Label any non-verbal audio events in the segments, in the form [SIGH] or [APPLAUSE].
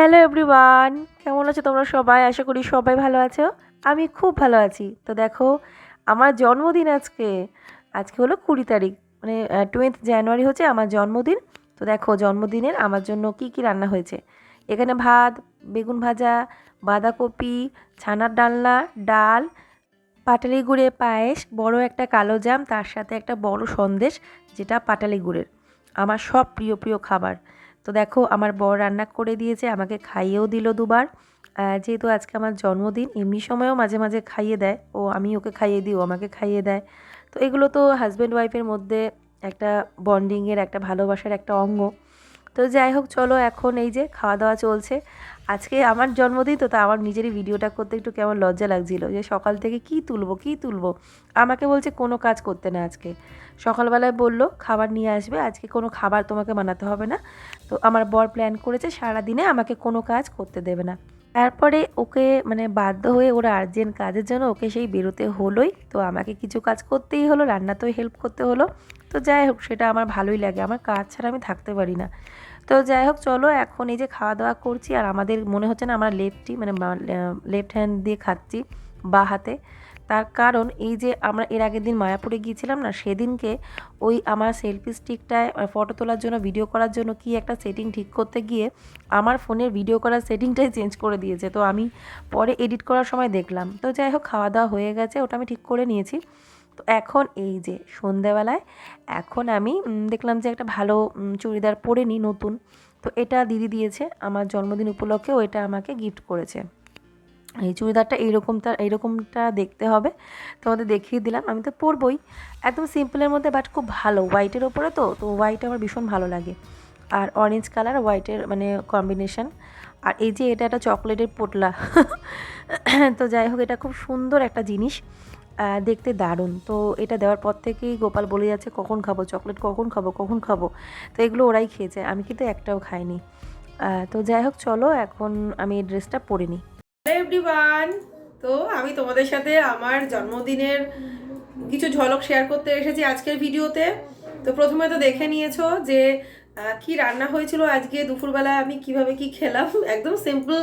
Hello everyone, কেমন আছো তোমরা সবাই? আশা করি সবাই ভালো আছো। আমি খুব ভালো আছি। তো দেখো, আমার জন্মদিন আজকে। আজকে হলো কুড়ি তারিখ মানে টোয়েন্থ জানুয়ারি হচ্ছে আমার জন্মদিন। তো দেখো, জন্মদিনের আমার জন্য কি কি রান্না হয়েছে? এখানে ভাত, বেগুন ভাজা, বাঁধাকপি, ছানার ডালনা, ডাল পাটালি গুড়ে পায়েস, বড় একটা কালো জাম, তার সাথে একটা বড় সন্দেশ, যেটা পাটালি গুড়ের আমার সব প্রিয় প্রিয় খাবার। তো দেখো, আমার বর রান্না করে দিয়েছে, আমাকে খাইয়েও দিল দুবার। যেহেতু আজকে আমার জন্মদিন, এমনি সময়ও মাঝে মাঝে খাইয়ে দেয়। ও, আমি ওকে খাইয়ে দিই, ও আমাকে খাইয়ে দেয়। তো এগুলো তো হাজব্যান্ড ওয়াইফের মধ্যে একটা বন্ডিংয়ের একটা ভালোবাসার একটা অঙ্গ। তো যাই হোক, চলো এখন এই যে খাওয়া দাওয়া চলছে। আজকে আমার জন্মদিন, তো তা আমার নিজেরই ভিডিওটা করতে একটু কেমন লজ্জা লাগছিল যে সকাল থেকে কি তুলবো কি তুলবো? আমাকে বলছে কোনো কাজ করতে না আজকে। সকালবেলায় বলল, খাবার নিয়ে আসবে, আজকে কোনো খাবার তোমাকে বানাতে হবে না। তো আমার বর প্ল্যান করেছে সারা দিনে আমাকে কোনো কাজ করতে দেবে না। তারপরে ওকে মানে বাধ্য হয়ে ওরা আর্জেন্ট কাজের জন্য ওকে সেই বেরোতে হলোই। তো আমাকে কিছু কাজ করতেই হলো রান্নাতেও হেল্প করতে হলো। তো যাই হোক, সেটা আমার ভালোই লাগে। আমার কাজ ছাড়া আমি থাকতে পারি না। তো যাই হোক, চলো এখন এই যে খাওয়া দাওয়া করছি, আর আমাদের মনে হচ্ছে না আমরা লেফটই মানে লেফট হ্যান্ড দিয়ে খাচ্ছি বা হাতে। তার কারণ এই যে আমরা এর আগের দিন মায়াপুরে গিয়েছিলাম না, সেদিনকে ওই আমার সেলফি স্টিকটায় ফটো তোলার জন্য, ভিডিও করার জন্য কি একটা সেটিং ঠিক করতে গিয়ে আমার ফোনের ভিডিও করার সেটিংটাই চেঞ্জ করে দিয়েছে। তো আমি পরে এডিট করার সময় দেখলাম। তো যাই হোক খাওয়া দাওয়া হয়ে গেছে, ওটা আমি ঠিক করে নিয়েছি। তো এখন এই যে সন্ধেবেলায়, এখন আমি দেখলাম যে একটা ভালো চুড়িদার পরে নিই নতুন। তো এটা দিদি দিয়েছে, আমার জন্মদিন উপলক্ষে ও এটা আমাকে গিফট করেছে। এই চুড়িদারটা এইরকমটা এইরকমটা দেখতে হবে। তোমাদের দেখিয়ে দিলাম, আমি তো পরবই। একদম সিম্পলের মধ্যে বাট খুব ভালো। হোয়াইটের ওপরে তো তো হোয়াইট আমার ভীষণ ভালো লাগে। আর অরেঞ্জ কালার হোয়াইটের মানে কম্বিনেশন আর এই যে এটা একটা চকলেটের পোটলা। [COUGHS] তো যাই হোক, এটা খুব সুন্দর একটা জিনিস। দেখতে দারুণ। তো এটা দেওয়ার পর থেকেই গোপাল বলে যাচ্ছে, কখন খাব? চকলেট কখন খাব? কখন খাব? তো এগুলো ওরাই খেয়েছে, আমি কিন্তু একটাও খাইনি। তো যাই হোক, চলো, এখন আমি এই ড্রেসটা পরে নিই। তো আমি তোমাদের সাথে আমার জন্মদিনের কিছু ঝলক শেয়ার করতে এসেছি আজকের ভিডিওতে। তো প্রথমে তো দেখে নিয়েছো যে কি রান্না হয়েছিল আজকে দুপুরবেলায়, আমি কীভাবে কি খেলাম? [LAUGHS] একদম সিম্পল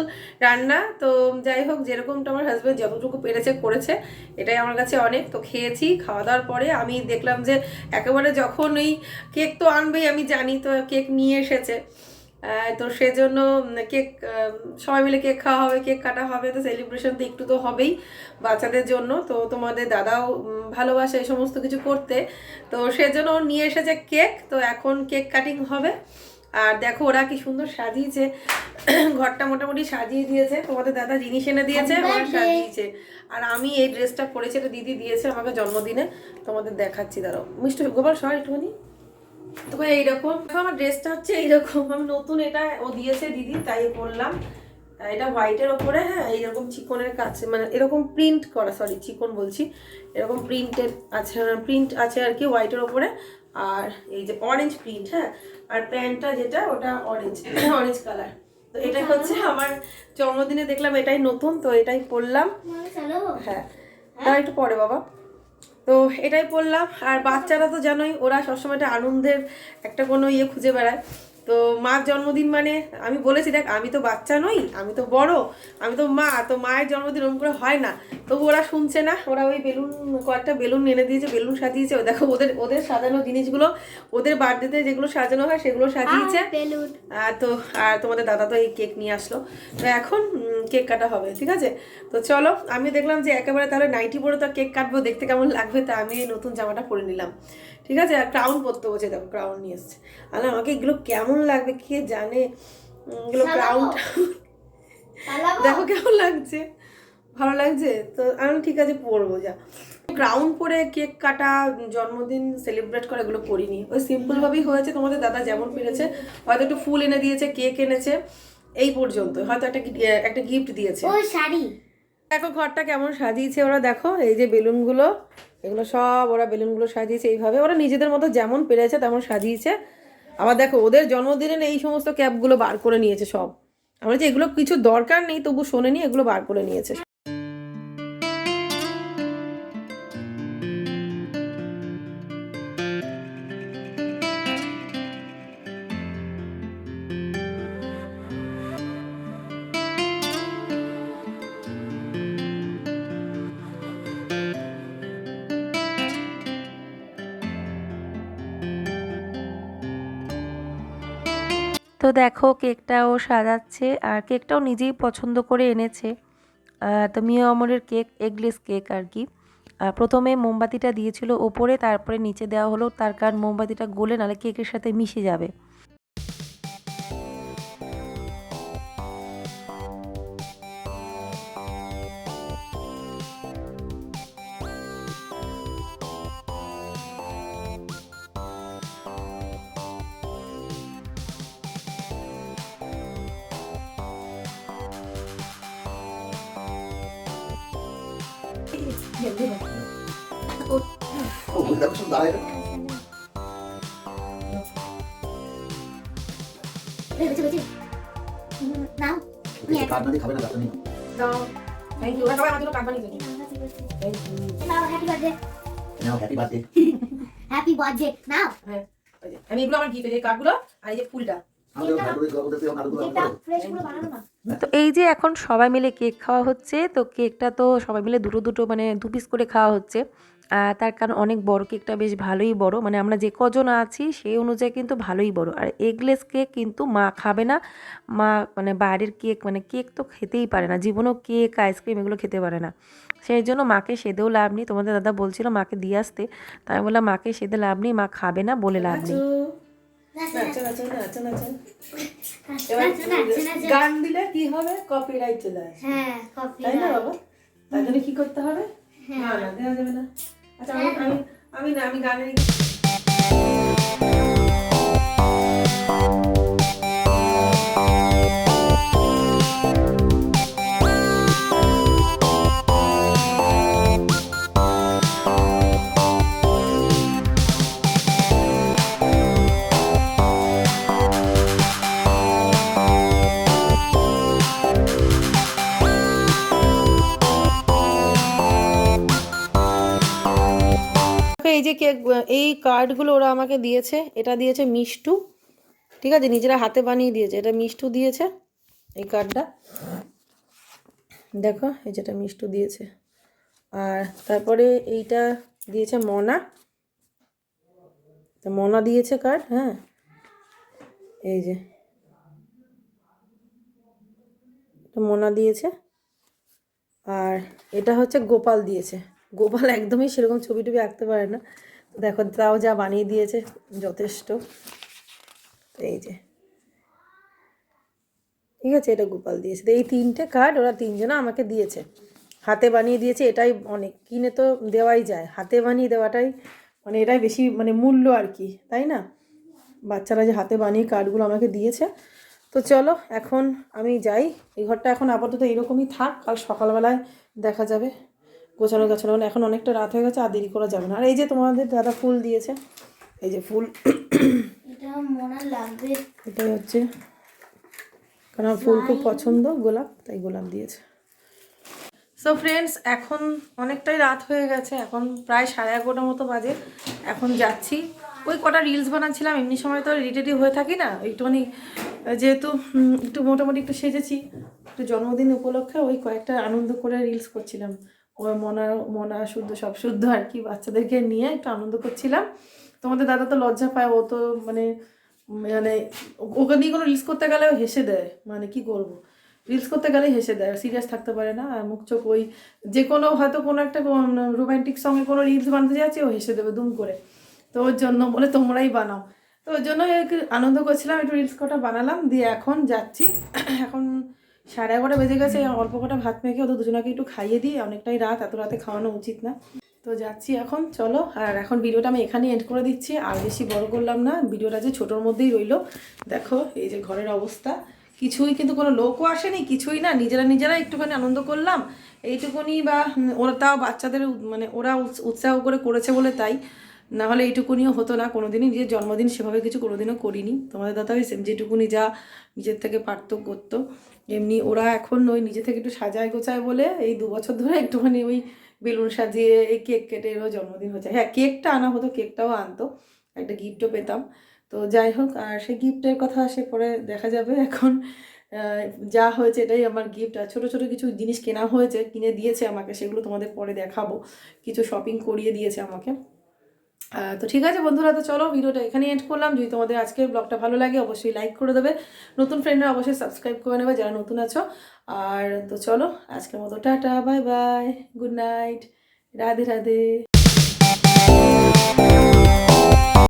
রান্না। তো যাই হোক, যেরকমটা আমার হাজব্যান্ড যতটুকু পেরেছে করেছে, এটাই আমার কাছে অনেক। তো খেয়েছি, খাওয়া দাওয়ার পরে আমি দেখলাম যে একেবারে যখন ওই কেক তো আনবেই, আমি জানি তো কেক নিয়ে এসেছে। তো সেজন্য কেক সবাই মিলে কেক খাওয়া হবে কেক কাটা হবে তো সেলিব্রেশন তো একটু তো হবেই বাচ্চাদের জন্য। তো তোমাদের দাদাও ভালোবাসে এই সমস্ত কিছু করতে। তো সেজন্য নিয়ে এসেছে কেক তো এখন কেক কাটিং হবে। আর দেখো ওরা কি সুন্দর সাজিয়েছে। ঘরটা মোটামুটি সাজিয়ে দিয়েছে। তোমাদের দাদা জিনিস এনে দিয়েছে ওরা সাজিয়েছে। আর আমি এই ড্রেসটা পরেছি এটা দিদি দিয়েছে আমাকে জন্মদিনে। তোমাদের দেখাচ্ছি দাঁড়াও। মিষ্টি গোপাল সর একটুখানি তবে এইরকম। আমার ড্রেসটা হচ্ছে এইরকম। আমি নতুন এটা ও দিয়েছে দিদি তাই পরলাম এটা হোয়াইটের ওপরে হ্যাঁ এইরকম চিকনের কাছে মানে এরকম প্রিন্ট করা সরি চিকন বলছি। এরকম প্রিন্টের আছে প্রিন্ট আছে আর কি হোয়াইটের ওপরে। আর এই যে অরেঞ্জ প্রিন্ট হ্যাঁ আর প্যান্টটা যেটা ওটা অরেঞ্জ অরেঞ্জ কালার তো এটাই হচ্ছে আমার জন্মদিনে দেখলাম এটাই নতুন তো এটাই পরলাম। হ্যাঁ। তার একটু পরে বাবা। তো এটাই পড়লাম আর বাচ্চারা তো জানোই, ওরা সবসময় একটা আনন্দের একটা কোনো ইয়ে খুঁজে বেড়ায়। তো মার জন্মদিন মানে আমি বলেছি দেখ আমি তো বাচ্চা নই আমি তো বড় আমি তো মা তো মায়ের জন্মদিন ওরকম করে হয় না। তবু ওরা শুনছে না ওরা ওই বেলুন কয়েকটা বেলুন এনে দিয়েছে বেলুন সাজিয়েছে। ও দেখো ওদের ওদের সাজানো জিনিসগুলো ওদের বার্থডেতে যেগুলো সাজানো হয় সেগুলো সাজিয়েছে। আর তো আর তোমাদের দাদা তো এই কেক নিয়ে আসলো। তো এখন কেক কাটা হবে ঠিক আছে? তো চলো আমি দেখলাম যে একেবারে তাহলে নাইটি পরে তো কেক কাটবো দেখতে কেমন লাগবে তা আমি এই নতুন জামাটা পরে নিলাম। ঠিক আছে? আর ক্রাউন পরতে বসে দেখো ক্রাউন নিয়ে এসছে। আর আমাকে এগুলো কেমন লাগবে? কে জানে? এগুলো ক্রাউন দেখো কেমন লাগছে। ভালো লাগছে? তো আমি ঠিক আছে পরবো যা। ক্রাউন পরে কেক কাটা জন্মদিন সেলিব্রেট করা এগুলো করিনি। ওই সিম্পলভাবেই হয়েছে তোমাদের দাদা যেমন পেরেছে হয়তো একটু ফুল এনে দিয়েছে কেক এনেছে এই পর্যন্ত হয়তো একটা একটা গিফট দিয়েছে। শাড়ি। দেখো ঘরটা কেমন সাজিয়েছে ওরা দেখো এই যে বেলুনগুলো। এগুলো সব ওরা বেলুনগুলো সাজিয়েছে এইভাবে। ওরা নিজেদের মতো যেমন পেরেছে তেমন সাজিয়েছে। আবার দেখো, ওদের জন্মদিনে এই সমস্ত ক্যাপগুলো বার করে নিয়েছে সব। আমরা যে এগুলো কিছু দরকার নেই, তবু শোনেনি, এগুলো বার করে নিয়েছে। তো দেখো কেকটাও সাজাচ্ছে আর কেকটাও নিজেই পছন্দ করে এনেছে। তো মিও অমরের কেক এগলেস কেক আর কি। প্রথমে মোমবাতিটা দিয়েছিল ওপরে, তারপরে নিচে দেওয়া হলো। তার কারণ মোমবাতিটা গলে নাহলে কেকের সাথে মিশে যাবে। খাবে না গাছটা নেই থ্যাংক ইউ সবাই আমার জন্য কাট বানিয়ে দিয়েছে thank you now happy birthday now happy birthday happy birthday now হ্যাঁ আমি এগুলো আমার গিফট এই আর এই যে ফুলটা। তো এই যে এখন সবাই মিলে কেক খাওয়া হচ্ছে তো কেকটা তো সবাই মিলে দুটো দুটো মানে দু পিস করে খাওয়া হচ্ছে। আর তার কারণ অনেক বড় কেকটা বেশ ভালোই বড় মানে আমরা যে কজন আছি সেই অনুযায়ী কিন্তু ভালোই বড়। আর এগলেস কেক কিন্তু মা খাবে না মা মানে বাইরের কেক মানে কেক তো খেতেই পারে না জীবনেও কেক আইসক্রিম এগুলো খেতে পারে না। সেই জন্য মাকে সেদেও লাভ নেই তোমাদের দাদা বলছিল মাকে দিয়ে আসতে তাই বললাম মাকে সেদে লাভ নেই মা খাবে না বলে লাভ নেই। গান দিলে কি হবে? কপিরাইট চলে আসে হ্যাঁ তাই না বাবা? তার জন্য কি করতে হবে? না না দেওয়া যাবে না। আচ্ছা আমি আমি আমি না এই কার্ডগুলো ওরা আমাকে দিয়েছে, এটা দিয়েছে মিষ্টু। ঠিক আছে, নিজেরা হাতে বানিয়ে দিয়েছে, এটা মিষ্টু দিয়েছে, এই কার্ডটা দেখো, এই যেটা মিষ্টু দিয়েছে। আর তারপরে এইটা দিয়েছে মনা। তা মনা দিয়েছে কার্ড হ্যাঁ? এই যে। মনা দিয়েছে। আর এটা হচ্ছে গোপাল দিয়েছে। গোপাল একদমই সেরকম ছবি টবি আঁকতে পারে না। দেখো, তাও যা বানিয়ে দিয়েছে, যথেষ্ট। এই যে। ঠিক আছে, এটা গোপাল দিয়েছে। এই তিনটে কার্ড ওরা তিনজনে আমাকে দিয়েছে। হাতে বানিয়ে দিয়েছে, এটাই অনেক। কিনে তো দেওয়াই যায়। হাতে বানিয়ে দেওয়াটাই মানে এটাই বেশি মানে মূল্য আর কি, তাই না? বাচ্চারা যে হাতে বানিয়ে কার্ডগুলো আমাকে দিয়েছে। তো চলো, এখন আমি যাই। এই ঘরটা এখন আপাতত এরকমই থাক, কাল সকালবেলায় দেখা যাবে। গোছানো গাছানো মানে এখন অনেকটা রাত হয়ে গেছে আর দেরি করা যাবে না। আর এই যে তোমাদের দাদা ফুল দিয়েছে এই যে ফুল এটা এটাই হচ্ছে। কারণ আমার ফুল খুব পছন্দ গোলাপ তাই গোলাপ দিয়েছে। সো ফ্রেন্ডস এখন অনেকটাই রাত হয়ে গেছে এখন প্রায় সাড়ে এগারোটার মতো বাজে। এখন যাচ্ছি। ওই কটা রিলস বানাচ্ছিলাম এমনি সময় তো রেডি হয়ে থাকি না। একটুখানি যেহেতু একটু মোটামুটি একটু সেজেছি একটু জন্মদিন উপলক্ষে ওই কয়েকটা আনন্দ করে রিলস করছিলাম। ওর মনা মনা শুদ্ধ, সব শুদ্ধ আর কি। বাচ্চাদেরকে নিয়ে একটু আনন্দ করছিলাম। তোমাদের দাদা তো লজ্জা পায়, ও তো মানে মানে ওকে নিয়ে কোনো রিলস করতে গেলেও হেসে দেয়। মানে কি করব? রিলস করতে গেলেই হেসে দেয় সিরিয়াস থাকতে পারে না। আর মুখ চোখ ওই যে কোনো, হয়তো কোনো একটা রোমান্টিক সঙ্গে কোনো রিলস বানাতে যাচ্ছে, ও হেসে দেবে দুম করে। তো ওর জন্য বলে তোমরাই বানাও। তো ওর জন্য আনন্দ করছিলাম, একটু রিলস কটা বানালাম। দিয়ে এখন যাচ্ছি। এখন সাড়ে এগারোটা বেজে গেছে, অল্প কটা ভাত মেখে ওদের দুজনাকে একটু খাইয়ে দিই, অনেকটাই রাত, এত রাতে খাওয়ানো উচিত না। তো যাচ্ছি এখন, চলো। আর এখন ভিডিওটা আমি এখানেই এন্ড করে দিচ্ছি। আর বেশি বড় করলাম না, ভিডিওটা যে ছোটোর মধ্যেই রইল। দেখো, এই যে ঘরের অবস্থা। কিছুই কিন্তু কোনো লোকও আসেনি, কিছুই না। নিজেরা নিজেরা একটুখানি আনন্দ করলাম। এইটুকুনি বা ওরা তাও বাচ্চাদের মানে ওরা উৎস- উৎসাহ করে করেছে বলে তাই। না হলে এইটুকুনিও হতো না, কোনোদিনই নিজের জন্মদিন সেভাবে কিছু কোনোদিনও করিনি। তোমাদের দাদা ওই সেম যেটুকুনি যা নিজের থেকে পারতো করতো। এমনি ওরা এখন ওই নিজে থেকে একটু সাজায় গোছায় বলে এই দু বছর ধরে একটুখানি ওই বেলুন সাজিয়ে এই কেক কেটে এবার জন্মদিন হচ্ছে। হ্যাঁ কেকটা আনা হতো, কেকটাও আনতো, একটা গিফটও পেতাম। তো যাই হোক, আর সেই গিফটের কথা সে পরে দেখা যাবে এখন। যা হয়েছে এটাই আমার গিফট আর ছোটো ছোটো কিছু জিনিস কেনা হয়েছে, কিনে দিয়েছে আমাকে, সেগুলো তোমাদের পরে দেখাবো। কিছু শপিং করিয়ে দিয়েছে আমাকে। তো ঠিক আছে বন্ধুরা, তো চলো ভিডিওটা এখানে এন্ড করলাম। যদি তোমাদের আজকে ব্লগটা ভালো লাগে, অবশ্যই লাইক করে দেবে। নতুন ফ্রেন্ডরা অবশ্যই সাবস্ক্রাইব করে নেবে যারা নতুন আছো। আর তো চলো, আজকের মতো tata bye bye good night Radhe Radhe.